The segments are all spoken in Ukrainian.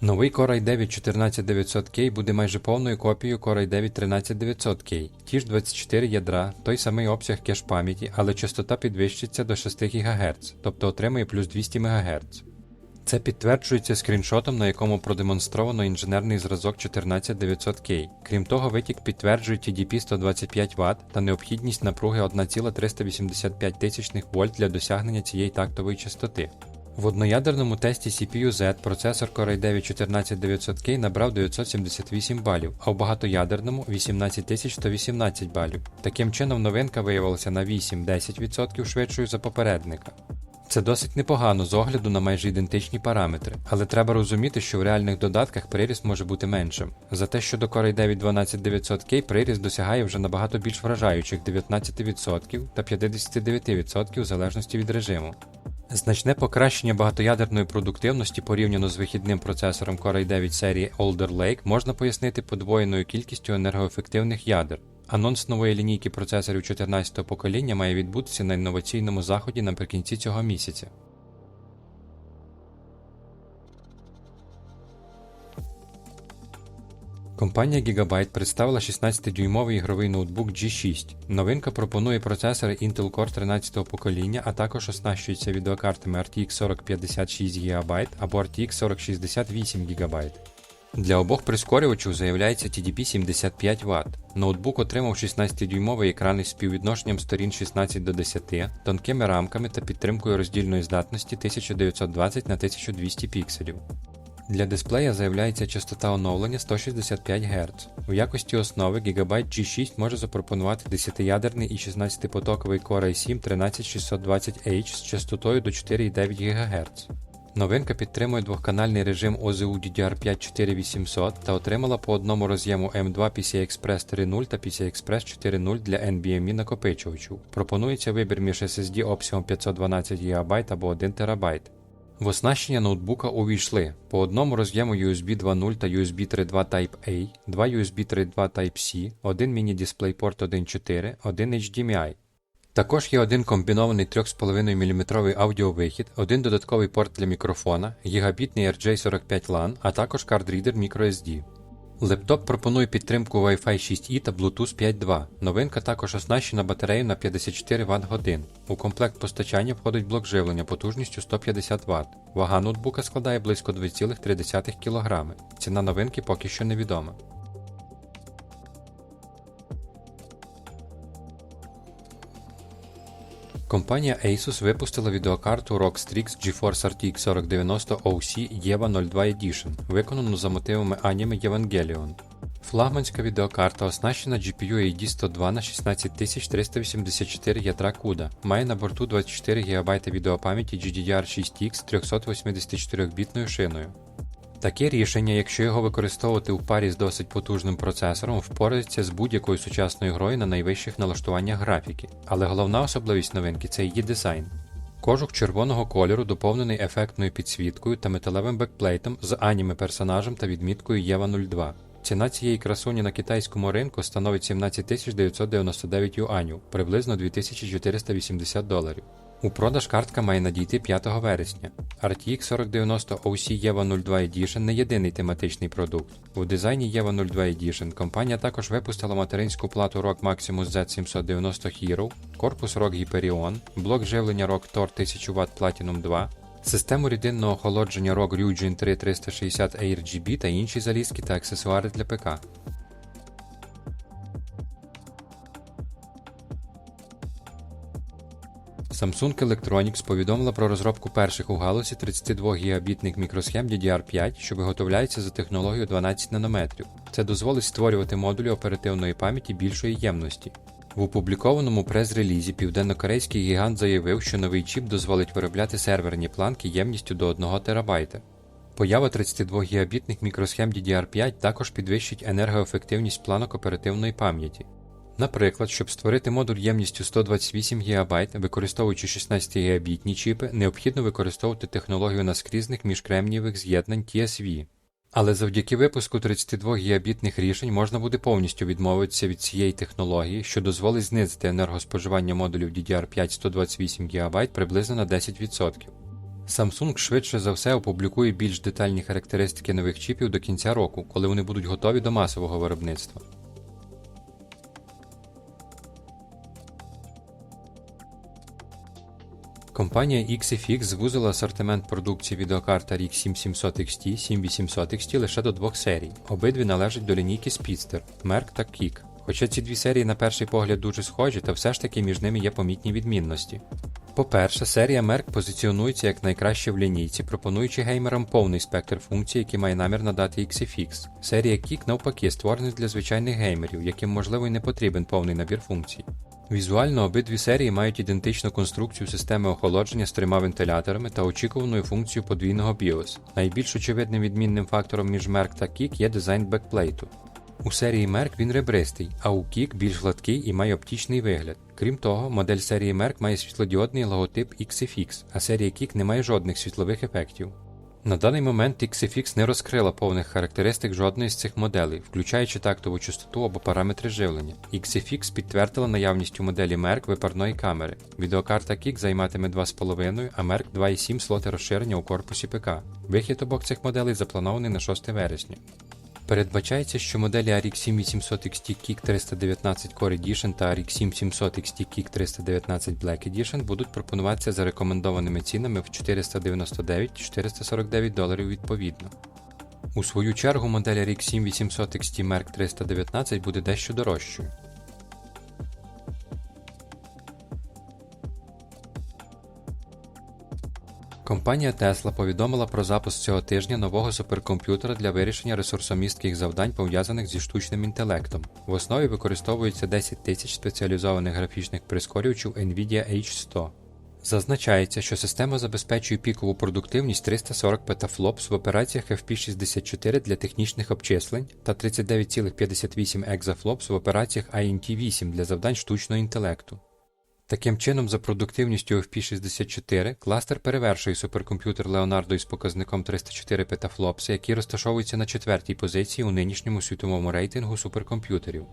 Новий Core i9 14900K буде майже повною копією Core i9 13900K. Ті ж 24 ядра, той самий обсяг кеш пам'яті, але частота підвищиться до 6 ГГц, тобто отримує плюс 200 МГц. Це підтверджується скріншотом, на якому продемонстровано інженерний зразок 14900K. Крім того, витік підтверджує TDP 125 Вт та необхідність напруги 1,385 тисячних вольт для досягнення цієї тактової частоти. В одноядерному тесті CPU-Z процесор Core i9 14900K набрав 978 балів, а в багатоядерному 18118 балів. Таким чином, новинка виявилася на 8-10% швидшою за попередника. Це досить непогано з огляду на майже ідентичні параметри, але треба розуміти, що в реальних додатках приріст може бути меншим. За те, що до Core i9 12900K приріст досягає вже набагато більш вражаючих 19% та 59% в залежності від режиму. Значне покращення багатоядерної продуктивності порівняно з вихідним процесором Core i9 серії Older Lake можна пояснити подвоєною кількістю енергоефективних ядер. Анонс нової лінійки процесорів 14-го покоління має відбутися на інноваційному заході наприкінці цього місяця. Компанія Gigabyte представила 16-дюймовий ігровий ноутбук G6. Новинка пропонує процесори Intel Core 13-го покоління, а також оснащується відеокартами RTX 4056 ГБ або RTX 4060 8 ГБ. Для обох прискорювачів заявляється TDP 75 Вт. Ноутбук отримав 16-дюймовий екран із співвідношенням сторін 16 до 10, тонкими рамками та підтримкою роздільної здатності 1920 на 1200 пікселів. Для дисплея заявляється частота оновлення 165 Гц. У якості основи Gigabyte G6 може запропонувати 10-ядерний і 16-потоковий Core i7 13620H з частотою до 4,9 ГГц. Новинка підтримує двохканальний режим OZU DDR5 4800 та отримала по одному роз'єму M2 PCI-Express 3.0 та PCI-Express 4.0 для NVMe накопичувачів. Пропонується вибір між SSD обсягом 512 ГБ або 1 ТБ. В оснащення ноутбука увійшли по одному роз'єму USB 2.0 та USB 3.2 Type-A, два USB 3.2 Type-C, один міні-DisplayPort 1.4, один HDMI. Також є один комбінований 3,5 мм аудіовихід, один додатковий порт для мікрофона, гігабітний RJ45 LAN, а також кардрідер microSD. Лептоп пропонує підтримку Wi-Fi 6E та Bluetooth 5.2. Новинка також оснащена батареєю на 54 Вт годин. У комплект постачання входить блок живлення потужністю 150 Вт. Вага ноутбука складає близько 2,3 кг. Ціна новинки поки що невідома. Компанія Asus випустила відеокарту ROG Strix GeForce RTX 4090 OC EVA 02 Edition, виконану за мотивами аніме Evangelion. Флагманська відеокарта оснащена GPU AD102 на 16384 ядра CUDA, має на борту 24 ГБ відеопам'яті GDDR6X 384-бітною шиною. Таке рішення, якщо його використовувати у парі з досить потужним процесором, впорається з будь-якою сучасною грою на найвищих налаштуваннях графіки, але головна особливість новинки це її дизайн. Кожух червоного кольору доповнений ефектною підсвіткою та металевим бекплейтом з аніме персонажем та відміткою ЄВА 02. Ціна цієї красуні на китайському ринку становить 17 999 юанів, приблизно 2480 доларів. У продаж картка має надійти 5 вересня. RTX 4090 OC EVA 02 Edition не єдиний тематичний продукт. У дизайні EVA 02 Edition компанія також випустила материнську плату ROG Maximus Z790 Hero, корпус ROG Hyperion, блок живлення ROG Tor 1000 Вт Platinum 2, систему рідинного охолодження ROG Ryujin 3 360 ARGB та інші залізки та аксесуари для ПК. Samsung Electronics повідомила про розробку перших у галузі 32 гігабітних мікросхем DDR5, що виготовляються за технологією 12 нанометрів. Це дозволить створювати модулі оперативної пам'яті більшої ємності. В опублікованому прес-релізі південнокорейський гігант заявив, що новий чіп дозволить виробляти серверні планки ємністю до 1 ТБ. Поява 32 гігабітних мікросхем DDR5 також підвищить енергоефективність планок оперативної пам'яті. Наприклад, щоб створити модуль ємністю 128 ГБ, використовуючи 16 гігабітні чіпи, необхідно використовувати технологію наскрізних міжкремнієвих з'єднань TSV. Але завдяки випуску 32 гігабітних рішень можна буде повністю відмовитися від цієї технології, що дозволить знизити енергоспоживання модулів DDR5 128 ГБ приблизно на 10%. Samsung швидше за все опублікує більш детальні характеристики нових чіпів до кінця року, коли вони будуть готові до масового виробництва. Компанія XFX звузила асортимент продукції відеокарт RX 7700 XT, 7800 XT лише до двох серій. Обидві належать до лінійки Speedster, Merc та Kick. Хоча ці дві серії на перший погляд дуже схожі, та все ж таки між ними є помітні відмінності. По-перше, серія Merc позиціонується як найкраща в лінійці, пропонуючи геймерам повний спектр функцій, які має намір надати XFX. Серія Kick навпаки створений для звичайних геймерів, яким можливо і не потрібен повний набір функцій. Візуально обидві серії мають ідентичну конструкцію системи охолодження з трьома вентиляторами та очікуваною функцією подвійного BIOS. Найбільш очевидним відмінним фактором між Merc та Kick є дизайн бекплейту. У серії Merc він ребристий, а у Kick більш гладкий і має оптічний вигляд. Крім того, модель серії Merc має світлодіодний логотип XFX, а серія Kick не має жодних світлових ефектів. На даний момент XFX не розкрила повних характеристик жодної з цих моделей, включаючи тактову частоту або параметри живлення. XFX підтвердила наявність у моделі Merck випарної камери. Відеокарта Кік займатиме 2,5, а Merc 2,7 слоти розширення у корпусі ПК. Вихід обох цих моделей запланований на 6 вересня. Передбачається, що моделі RX 7800 XT Kick 319 Core Edition та RX 7700 XT Kick 319 Black Edition будуть пропонуватися за рекомендованими цінами в 499-449 доларів відповідно. У свою чергу модель RX 7800 XT Merc 319 буде дещо дорожчою. Компанія Tesla повідомила про запуск цього тижня нового суперкомп'ютера для вирішення ресурсомістких завдань, пов'язаних зі штучним інтелектом. В основі використовується 10 тисяч спеціалізованих графічних прискорювачів NVIDIA H100. Зазначається, що система забезпечує пікову продуктивність 340 петафлопс в операціях FP64 для технічних обчислень та 39,58 екзафлопс в операціях INT8 для завдань штучного інтелекту. Таким чином, за продуктивністю FP64 кластер перевершує суперкомп'ютер Leonardo із показником 304 петафлопси, який розташовується на четвертій позиції у нинішньому світовому рейтингу суперкомп'ютерів.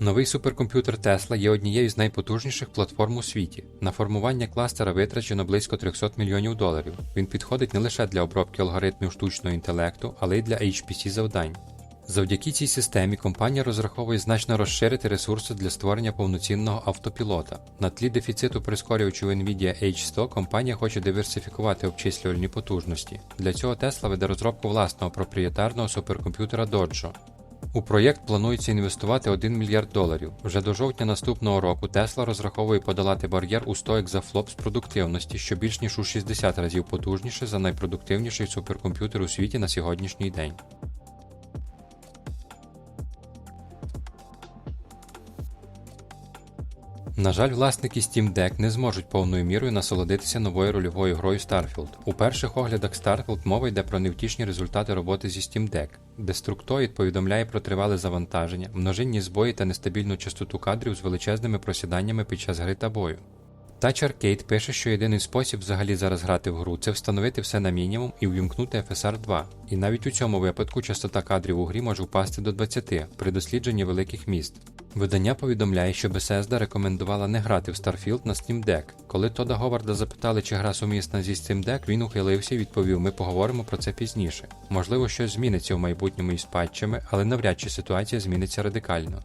Новий суперкомп'ютер Tesla є однією з найпотужніших платформ у світі. На формування кластера витрачено близько 300 мільйонів доларів. Він підходить не лише для обробки алгоритмів штучного інтелекту, але й для HPC завдань. Завдяки цій системі компанія розраховує значно розширити ресурси для створення повноцінного автопілота. На тлі дефіциту прискорювачів NVIDIA H100 компанія хоче диверсифікувати обчислювальні потужності. Для цього Tesla веде розробку власного проприєтарного суперкомп'ютера Dojo. У проєкт планується інвестувати 1 мільярд доларів. Вже до жовтня наступного року Tesla розраховує подолати бар'єр у 100 екзафлопс продуктивності, що більш ніж у 60 разів потужніше за найпродуктивніший суперкомп'ютер у світі на сьогоднішній день. На жаль, власники Steam Deck не зможуть повною мірою насолодитися новою рольовою грою Starfield. У перших оглядах Starfield мова йде про невтішні результати роботи зі Steam Deck. Destructoid повідомляє про тривале завантаження, множинні збої та нестабільну частоту кадрів з величезними просіданнями під час гри та бою. Touch Arcade пише, що єдиний спосіб взагалі зараз грати в гру це встановити все на мінімум і увімкнути FSR 2. І навіть у цьому випадку частота кадрів у грі може впасти до 20 при дослідженні великих міст. Видання повідомляє, що Bethesda рекомендувала не грати в Starfield на Steam Deck. Коли Тода Говарда запитали, чи гра сумісна зі Steam Deck, він ухилився і відповів: ми поговоримо про це пізніше. Можливо, щось зміниться в майбутньому із патчами, але навряд чи ситуація зміниться радикально.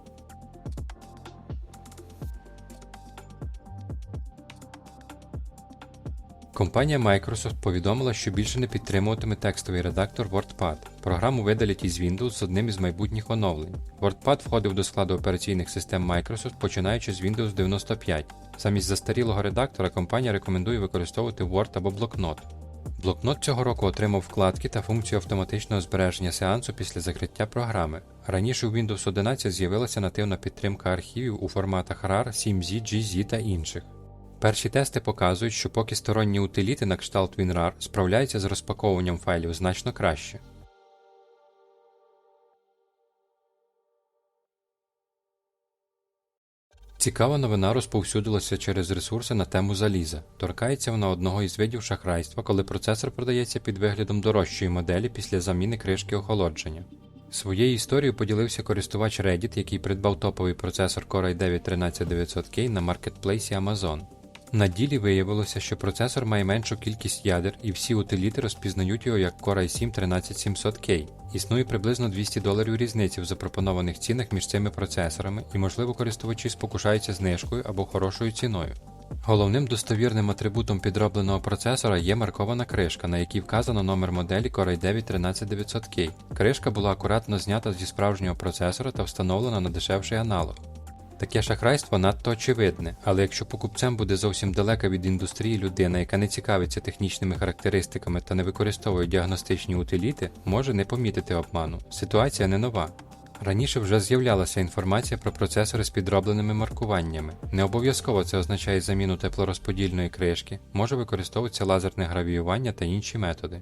Компанія Microsoft повідомила, що більше не підтримуватиме текстовий редактор WordPad. Програму видалять із Windows з одним із майбутніх оновлень. WordPad входив до складу операційних систем Microsoft починаючи з Windows 95. Замість застарілого редактора компанія рекомендує використовувати Word або блокнот. Блокнот цього року отримав вкладки та функцію автоматичного збереження сеансу після закриття програми. Раніше у Windows 11 з'явилася нативна підтримка архівів у форматах RAR, 7Z, GZ та інших. Перші тести показують, що поки сторонні утиліти на кшталт WinRAR справляються з розпаковуванням файлів значно краще. Цікава новина розповсюдилася через ресурси на тему заліза. Торкається вона одного із видів шахрайства, коли процесор продається під виглядом дорожчої моделі після заміни кришки охолодження. Своєю історією поділився користувач Reddit, який придбав топовий процесор Core i9 13900K на маркетплейсі Amazon. На ділі виявилося, що процесор має меншу кількість ядер, і всі утиліти розпізнають його як Core i7 13700K. Існує приблизно 200 доларів різниці в запропонованих цінах між цими процесорами, і, можливо, користувачі спокушаються знижкою або хорошою ціною. Головним достовірним атрибутом підробленого процесора є маркована кришка, на якій вказано номер моделі Core i9 13900K. Кришка була акуратно знята зі справжнього процесора та встановлена на дешевший аналог. Таке шахрайство надто очевидне, але якщо покупцем буде зовсім далека від індустрії людина, яка не цікавиться технічними характеристиками та не використовує діагностичні утиліти, може не помітити обману. Ситуація не нова. Раніше вже з'являлася інформація про процесори з підробленими маркуваннями. Не обов'язково це означає заміну теплорозподільної кришки, може використовуватися лазерне гравіювання та інші методи.